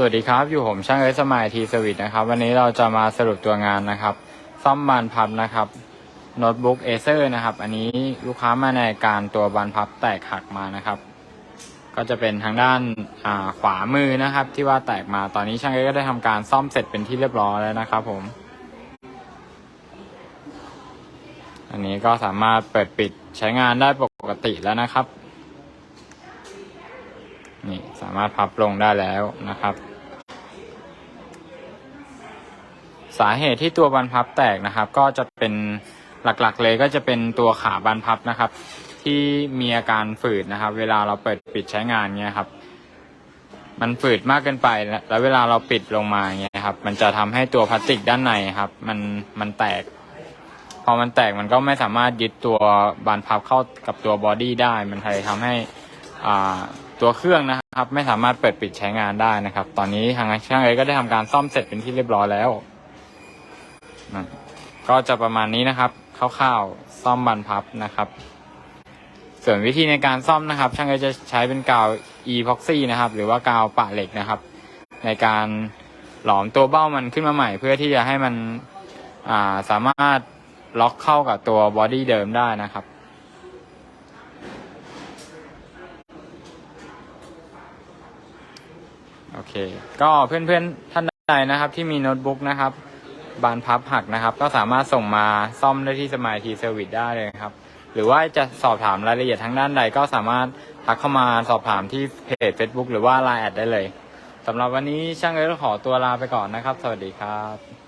สวัสดีครับ อยู่ผมช่างเอิร์ธสมายทีสวิตนะครับ วันนี้เราจะมาสรุปตัวงานนะครับ ซ่อมบานพับนะครับโน้ตบุ๊กเอเซอร์นะครับ อันนี้ลูกค้ามาในการตัวบานพับแตกหักมานะครับ ก็จะเป็นทางด้านาขวามือนะครับ ที่ว่าแตกมาตอนนี้ช่างเอิร์ธก็ได้ทำการซ่อมเสร็จเป็นที่เรียบร้อยแล้วนะครับ ผม อันนี้ก็สามารถเปิดปิดใช้งานได้ปกติแล้วนะครับ นี่สามารถพับลงได้แล้วนะครับ สาเหตุที่ตัวบานพับแตกนะครับ ก็จะเป็นหลักๆเลยก็จะเป็นตัวขาบานพับนะครับ ที่มีอาการฝืดนะครับ เวลาเราเปิดปิดใช้งานเงี้ยครับ มันฝืดมากเกินไปแล้วแล้วเวลาเราปิดลงมาเงี้ยครับ มันจะทำให้ตัวพลาสติกด้านในครับ มันมันแตกพอมันแตกมันก็ไม่สามารถยึดตัวบานพับเข้ากับตัวบอดี้ได้ มันเลยทำให้อ่า ตัวเครื่องนะครับ ไม่สามารถเปิดปิดใช้งานได้นะครับ ตอนนี้ทางช่างเอก็ได้ทำการซ่อมเสร็จเป็นที่เรียบร้อยแล้วนะก็จะประมาณนี้นะครับคร่าวๆซ่อมบานพับนะครับ ส่วนวิธีในการซ่อมนะครับ ช่างเอจะใช้เป็นกาว epoxy นะครับ หรือว่ากาวปะเหล็กนะครับ ในการหลอมตัวเบ้ามันขึ้นมาใหม่ เพื่อที่จะให้มันาสามารถล็อกเข้ากับตัวบอดี้เดิมได้นะครับ โอเค ก็เพื่อนๆท่านใดนะครับ ที่มีโน้ตบุ๊กนะครับ บานพับหักนะครับ ก็สามารถส่งมาซ่อมได้ที่สมายทีเซอร์วิสได้เลยครับ หรือว่าจะสอบถามรายละเอียดทางด้านใดก็สามารถทักเข้ามาสอบถามที่เพจ Facebook หรือว่า Line แอดได้เลยสำหรับวันนี้ช่างเอ๋ขอตัวลาไปก่อนนะครับ สวัสดีครับ